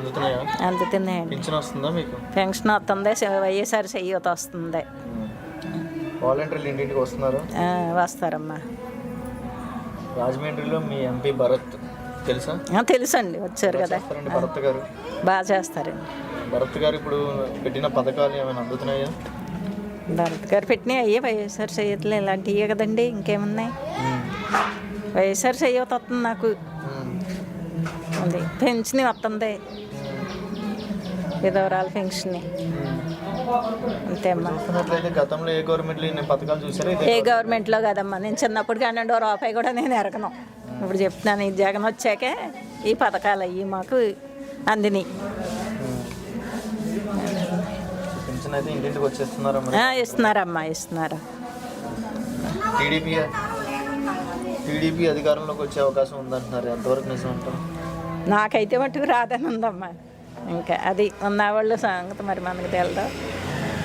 అందుతున్నాయా? అందుతున్నాయండి. వస్తుందా మీకు? పెన్షన్ వస్తుంది వైఎస్ఆర్ చెయ్యత వస్తుంది. వాలంటీర్లు ఇంటింటికి వస్తున్నారు? ఆ, వస్తారమ్మా. రాజమండ్రిలో మీ ఎంపీ భరత్ తెలుసా? ఆ, తెలుసండి వచ్చారు కదా. చేస్తారండి భరత్ గారు. బాగా చేస్తారండి. భరత్ గారు ఇప్పుడు పెట్టిన పథకాలు ఏమైనా అందుతున్నాయా? భరత్ గారు పెట్టినవి అయ్యే వైఎస్ఆర్ చెయ్యతలు ఇలాంటివే కదండి ఇంకేమున్నాయి? వైఎస్ఆర్ చెయ్యత వస్తుంది నాకు. ఉంది పెన్షన్ వస్తుంది. విధవరాల పెన్షన్ అంతే అమ్మా చూస్తున్నట్లయితే గతంలో ఏ గవర్నమెంట్లో పథకాలు చూసారో ఏ గవర్నమెంట్లో కదమ్మా. నేను చిన్నప్పుడు కానీ ఓ రూపాయి కూడా నేను ఎరగను. ఇప్పుడు చెప్తున్నాను ఈ జగన్ వచ్చాకే ఈ పథకాలు అయ్యి మాకు అందినాయి ఇస్తున్నారమ్మా ఇస్తున్నారు. టీడీపీ టీడీపీ అధికారంలోకి వచ్చే అవకాశం ఉందంటున్నారు. ఎంతవరకు నిజం అంటారు? నాకైతే మట్టుకు రాదని ఉందమ్మా ఇంకా అది ఉన్నవాళ్ళు సంగతి మరి మనకు తెలదు.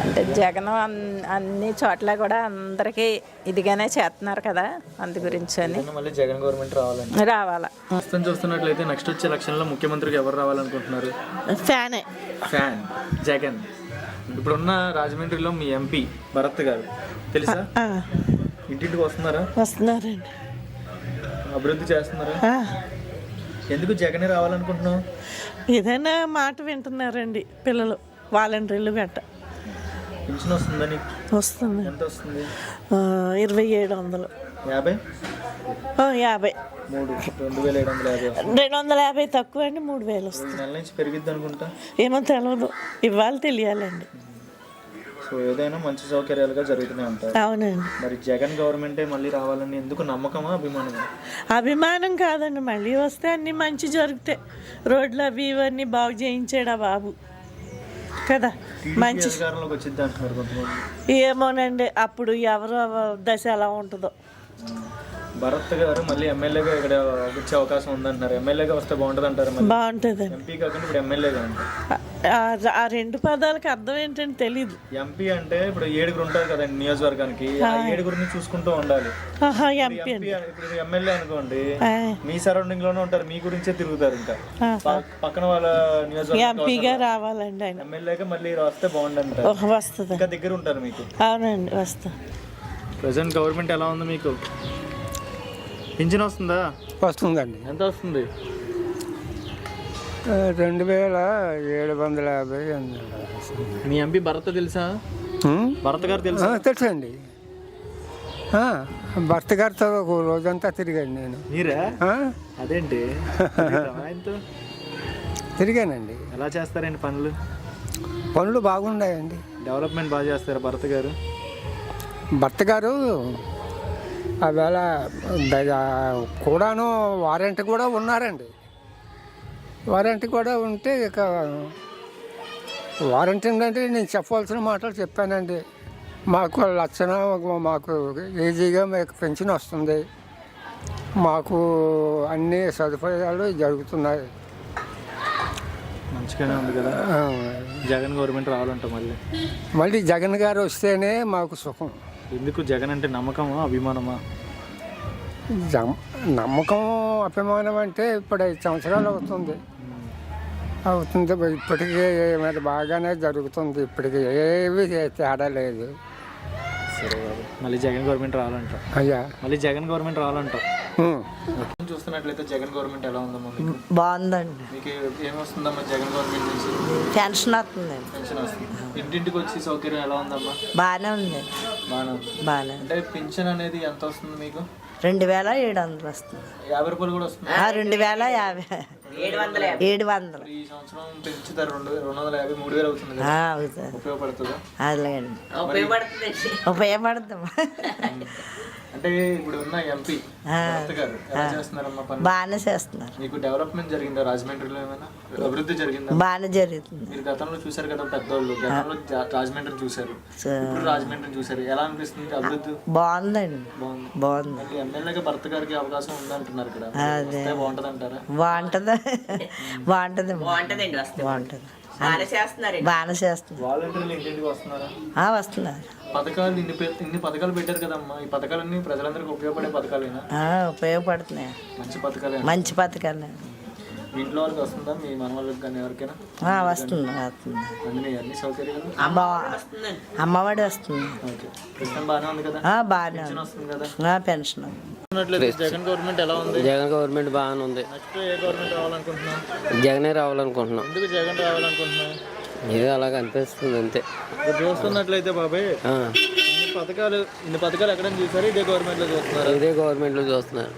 అంటే జగన్ అన్- అన్ని చోట్ల కూడా అందరికీ ఇదిగానే చేస్తున్నారు కదా అందు గురించి అని. మళ్ళీ జగన్ గవర్నమెంట్ రావాలండి రావాలా. ప్రస్తుతం చూస్తున్నట్లయితే నెక్స్ట్ వచ్చే ఎలక్షన్లో ముఖ్యమంత్రికి ఎవరు రావాలనుకుంటున్నారు? ఫ్యానే. ఫ్యాన్. జగన్. ఇప్పుడున్న రాజమండ్రిలో మీ ఎంపీ భరత్ గారు. తెలుసా? ఇంటింటికి వస్తున్నారా? వస్తున్నారండి. అభివృద్ధి చేస్తున్నారా? ఎందుకు జగనే రావాలనుకుంటున్నావు? ఏదైనా మాట వింటున్నారండి పిల్లలు వాలంటీర్లు గట్ట. పింఛన్ వస్తుందా నీకు? వస్తుంది. ఎంత వస్తుంది? ఇరవై ఏడు వందలు. యాభై? యాభై. మూడు రెండు వేల ఏడు వందల యాభై. రెండు వందల యాభై తక్కువ అండి మూడు వేలు వస్తుంది. నెల నుంచి పెరిగిద్ది అనుకుంటా. ఏమో తెలియదు ఇవాళ తెలియాలండి. సో ఏదైనా మంచి సౌకర్యాలుగా జరుగుతున్నాయి అంటారు అవునండి. మరి జగన్ గవర్నమెంటే మళ్ళీ రావాలని ఎందుకు నమ్మకమా అభిమానమా? అభిమానం కాదండి మళ్ళీ వస్తే అన్నీ మంచి జరుగుతాయి. రోడ్లు అవి ఇవన్నీ బాగు చేయించాడు బాబు. కదా? మంచి అధికారంలోకి వచ్చింది అంటున్నారు కొంతమంది. ఏమోనండి అప్పుడు ఎవరు దశ ఎలా ఉంటుందో. భరత్ గారు మళ్ళీ ఎమ్మెల్యేగా ఇక్కడ వచ్చే అవకాశం ఉందంటున్నారు. ఎమ్మెల్యేగా వస్తే బాగుంటుంది అంటారు మళ్ళీ? బాగుంటుందండి. ఎంపీ కాకుండా ఇప్పుడు ఎమ్మెల్యేగా ఆ- రెండు పదాలకు అర్థం ఏంటంటే తెలీదు. ఎంపీ అంటే ఇప్పుడు ఏడుగురు ఉంటారు కదండి నియోజకవర్గానికి. ఆ ఏడుగురిని చూసుకుంటూ ఉండాలి. ఆహా ఎంపీ ఇప్పుడు ఎమ్మెల్యే అనుకోండి మీ సరౌండింగ్లోనే ఉంటారు మీ గురించే తిరుగుతారు ఇంకా. పక్కన వాళ్ళ నియోజకవర్గం ఎంపీగా రావాలండి ఆయన. ఎమ్మెల్యేగా మళ్ళీ వస్తే బాగుండు అంటారు ఓహ్, వస్తుంది? ఇంకా దగ్గర ఉంటారు మీకు. అవునండి వస్తా. ప్రజెంట్ గవర్నమెంట్ ఎలా ఉంది మీకు? పింఛన్ వస్తుందా? వస్తుందండి. ఎంత వస్తుంది? రెండు వేల ఏడు వందల యాభై. మీ ఎంపీ భరత్ తెలుసా? భరత్ గారు తెలుసా? తెలుసండి. ఆ, భర్త గారితో ఒక రోజంతా తిరిగాను నేను. మీరా? అదేంటి? తిరిగానండి. ఎలా చేస్తారండి పనులు? పనులు బాగున్నాయండి డెవలప్మెంట్ బాగా చేస్తారా భరత్ గారు? భర్త గారు ఆవేళ కూడాను వారంటీ కూడా ఉన్నారండి. వారంటీ కూడా ఉంటే ఇక వారంటీ అంటే నేను చెప్పవలసిన మాటలు చెప్పానండి. మాకు లక్షణ మాకు ఈజీగా మీకు పెన్షన్ వస్తుంది. మాకు అన్ని సదుపాయాలు జరుగుతున్నాయి. మంచిగానే ఉంది కదా? జగన్ గవర్నమెంట్ రావాలంట మళ్ళీ. మళ్ళీ జగన్ గారు వస్తేనే మాకు సుఖం. ఎందుకు జగన్ అంటే నమ్మకమా అభిమానమా? జం- నమ్మకం అభిమానం అంటే ఇప్పుడు ఐదు సంవత్సరాలు అవుతుంది. అవుతుంది ఇప్పటికీ మరి బాగానే జరుగుతుంది. ఇప్పటికి ఏవి తేడా లేదు. సరే బాబు మళ్ళీ జగన్ గవర్నమెంట్ రావాలంట. అయ్యా. మళ్ళీ జగన్ గవర్నమెంట్ రావాలంట. చూస్తున్నట్లయితే జగన్ గవర్నమెంట్ ఎలా ఉందమ్మా మీకు? బాగుందండి. మీకు ఏమొస్తుందమ్మా జగన్ గవర్నమెంట్ నుంచి? పెన్షన్ వస్తుందండి. పెన్షన్ వస్తుంది. ఇంటింటికి వచ్చి సౌకర్యం ఎలా ఉందమ్మా? బాగానే ఉందండి బాగానే అంటే పెన్షన్ అనేది ఎంత వస్తుంది మీకు? రెండు వేల ఏడు వందలు వస్తుంది. యాభై రూపాయలు కూడా వస్తుంది. ఆ, రెండు వేల యాభై. ఏడు వందలు ఈ సంవత్సరం పెంచుతారు రెండు వేల రెండు వందల యాభై మూడు వేలు అవుతుంది అవుతుంది. ఉపయోగపడుతుందా? ఉపయోగపడుతుంది అంటే ఇప్పుడు ఉన్న ఎంపీ గారు చేస్తున్నారమ్మా బాగానే చేస్తున్నారు. మీకు డెవలప్మెంట్ జరిగిందా? రాజమండ్రిలో ఏమైనా? అభివృద్ధి జరిగిందా? బాగానే జరుగుతుంది. మీరు గతంలో చూశారు కదా పెద్దోళ్ళు గతంలో రాజమండ్రి చూశారు. ఇప్పుడు రాజమండ్రి చూశారు. ఎలా అనిపిస్తుంది అభివృద్ధి? బాగుందండి. బాగుంది. బాగుంది. ఎమ్మెల్యేగా భర్త గారికి అవకాశం ఉందంటున్నారు ఇక్కడ. బాగుంటది అంటారా బాగుంటుంది బాగుంటుంది. బాగుంటుందండి బాగుంటుంది. బాగానే ఇంటింటికి వస్తున్నారా? ఆ, వస్తున్నారు. పథకాలు ఇన్ని పథకాలు పెట్టారు కదమ్మా. ఈ పథకాలన్నీ ప్రజలందరికీ ఉపయోగపడే పథకాలేనా? ఉపయోగపడుతున్నాయి. మంచి పథకాలే. మంచి పథకాలు. మీ ఇంట్లో వాళ్ళకి వస్తుందా? మీ మన వాళ్ళకి కానీ ఎవరికైనా? ఆ, వస్తుంది వస్తుంది. అన్ని అన్ని సౌకర్యాలు? అమ్మ అమ్మఒడి వస్తుంది. ఓకే. ప్రస్తుతం బాగానే ఉంది కదా? ఆ, బాగానే పెన్షన్ ఉంది. వస్తుంది కదా? పెన్షన్ జగన్ గవర్నమెంట్ ఎలా ఉంది? జగన్ గవర్నమెంట్ బాగానే ఉంది. నెక్స్ట్ ఏ గవర్నమెంట్ రావాలనుకుంటున్నాం జగనే రావాలనుకుంటున్నాం. ఎందుకు జగన్ రావాలనుకుంటున్నాం ఏదో అలాగ అనిపిస్తుంది అంతే. ఇప్పుడు చూస్తున్నట్లయితే బాబాయ్ ఆ, ఇన్ని పథకాలు ఇన్ని పథకాలు ఎక్కడైనా చూసారు? ఇదే గవర్నమెంట్లో చూస్తున్నారు. ఇదే గవర్నమెంట్లో చూస్తున్నారు.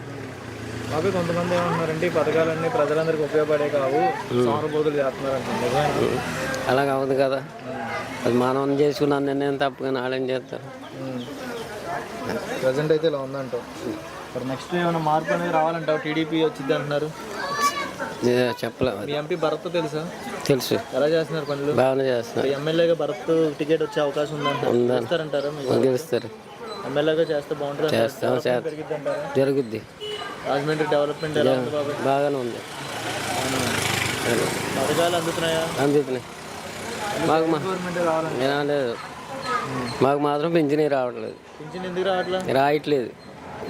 బాబాయ్ కొంతమంది ఏమంటున్నారంటే ఈ పథకాలన్నీ ప్రజలందరికీ ఉపయోగపడే కావు. సానుభూతులు చేస్తున్నారు అంటున్నారు అలాగ అవ్వదు కదా. అది మనం చేసుకున్న నిర్ణయం తప్పగానే వాళ్ళేం చేస్తారు? ప్రజెంట్ అయితే ఇలా ఉందంటావు. మరి నెక్స్ట్ ఏమైనా మార్పు అనేది రావాలంటావు టీడీపీ వచ్చింది అంటున్నారు. ఏదో చెప్పలేము మీ ఎంపీ భరత్ తెలుసా? తెలుసు. ఎలా చేస్తున్నారు పనులు? బాగానే చేస్తున్నారు ఎమ్మెల్యేగా భరత్ టికెట్ వచ్చే అవకాశం ఉందంటారు ఉందని. చేస్తారంటారా మీరు? గెలుస్తారు. ఎమ్మెల్యేగా చేస్తే బాగుంటుంది? చేస్తాం జరుగుద్ది. రాజమండ్రి డెవలప్మెంట్ బాగానే ఉంది. పథకాలు అందుతున్నాయా? అందుకని మాకు లేదు. మాకు మాత్రం పింఛనీ రావట్లేదు. పింఛన్ ఎందుకు రావట్లా? రాయట్లేదు.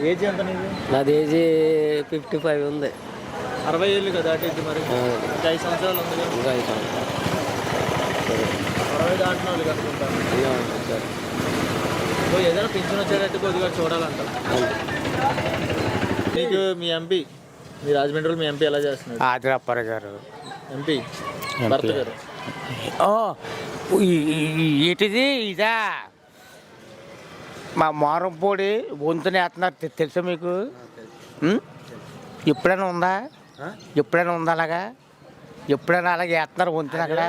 ఏజ్ ఎంత నీది? నాది ఏజీ ఫిఫ్టీ ఫైవ్ ఉంది. అరవై ఏళ్ళు కదా దాటిద్ది మరి. ఇంకా ఐదు సంవత్సరాలు ఉంది కదా. ఇంకా ఐదు సంవత్సరాలు. అరవై దాటిన. సో ఏదైనా పింఛన్ వచ్చేటట్టు కొద్దిగా చూడాలంట. మీకు మీ ఎంపీ మీ రాజమండ్రిలో మీ ఎంపీ ఎలా చేస్తున్నారు ఆదిరాపర గారు. ఎంపీ భర్త గారు. ఓ ఏంటిది ఇదా? మా మారంపూడి వంతున వేస్తున్నారు. తెలుసా మీకు? ఎప్పుడైనా ఉందా? ఎప్పుడైనా ఉందా అలాగా? ఎప్పుడైనా అలాగే వేస్తున్నారు వంతున అక్కడ?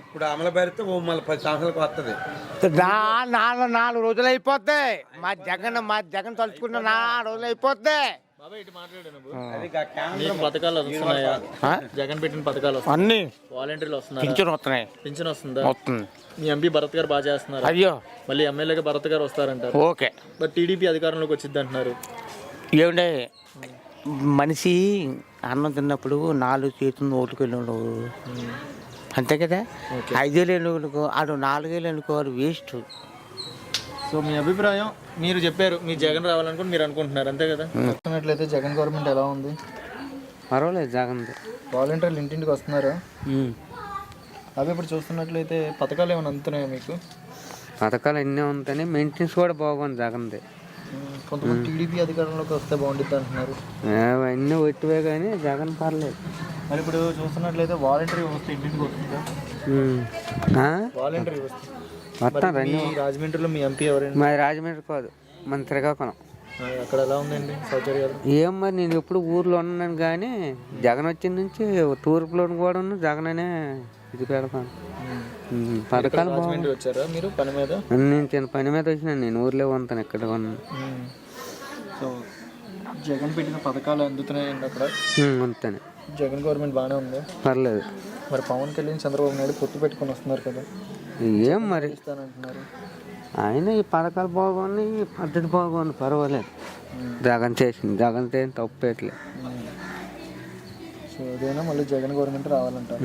ఇప్పుడు అమలు పెడితే మళ్ళీ పది సంవత్సరాలకు వస్తుంది నా నాలుగు నాలుగు రోజులు అయిపోద్ది. మా జగన్ మా జగన్ తలుచుకున్న నాలుగు రోజులు అయిపోద్ది. జగన్ పెట్టిన పథకాలు అన్నీ. వాలంటీర్లు వస్తున్నారా? పింఛన్ వస్తున్నాయి. పింఛన్ వస్తుందా? వస్తుంది. మీ ఎంపీ భరత్ గారు బాగా చేస్తున్నారు? అయ్యో. మళ్ళీ ఎమ్మెల్యేగా భరత్ గారు వస్తారంటారు. ఓకే. బట్ టీడీపీ అధికారంలోకి వచ్చింది అంటున్నారు. ఏమండే? మనిషి అన్నం తిన్నప్పుడు నాలుగు చేతులు నోటుకు వెళ్ళాడు. అంతే కదా? ఐదేళ్ళు ఎన్నుకో ఆడు నాలుగేళ్ళు ఎన్నుకోవాలి వేస్ట్. సో మీ అభిప్రాయం మీరు చెప్పారు మీ జగన్ రావాలనుకుని మీరు అనుకుంటున్నారు అంతే కదా? చూస్తున్నట్లయితే జగన్ గవర్నమెంట్ ఎలా ఉంది? పర్వాలేదు జగన్ వాలంటీర్లు ఇంటింటికి వస్తున్నారా? అవి ఇప్పుడు చూస్తున్నట్లయితే పథకాలు ఏమైనా అందుతున్నాయా మీకు? పథకాలు ఎన్ని ఉంటాయని మెయింటెనెన్స్ కూడా బాగుంది జగన్ది. కొంతమంది టీడీపీ అధికారంలోకి వస్తే బాగుంటుంది అంటున్నారు. అవన్నీ ఒట్టివే కానీ జగన్ పర్లేదు. మరి ఇప్పుడు చూస్తున్నట్లయితే వాలంటరీ వ్యవస్థ ఇంటింటికి వస్తుందా? వాలంటరీ వ్యవస్థ. మొత్తం రెండు. రాజమండ్రిలో మీ ఎంపీ ఎవరైనా మాది రాజమండ్రి కాదు మన శ్రీకాకుళం. అక్కడ ఎలా ఉందండి సౌకర్యాలు? ఏం మరి నేను ఎప్పుడు ఊర్లో ఉన్నాను కానీ జగన్ వచ్చిన నుంచి తూర్పులో కూడా ఉన్న జగన్ అనే ఇది పెడతాను. పథకాలు బాగుంది రాజమండ్రి వచ్చారా మీరు పని మీద? నేను చిన్న పని మీద వచ్చినాను నేను ఊర్లో ఉంటాను ఇక్కడ ఉన్నాను. సో జగన్ పెట్టిన పథకాలు అందుతున్నాయండి అక్కడ? ఉంటాను జగన్ గవర్నమెంట్ బాగానే ఉంది. పర్లేదు. మరి పవన్ కళ్యాణ్ చంద్రబాబు నాయుడు పొత్తు పెట్టుకొని వస్తున్నారు కదా. ఏం మరి? ఆయన ఈ పథకాలు బాగున్నాయి ఈ పద్ధతి బాగుంది పర్వాలేదు. జగన్ చేసింది జగన్ చేసిన తప్పేట్లేదు సో మళ్ళీ జగన్ గవర్నమెంట్ రావాలంటారు.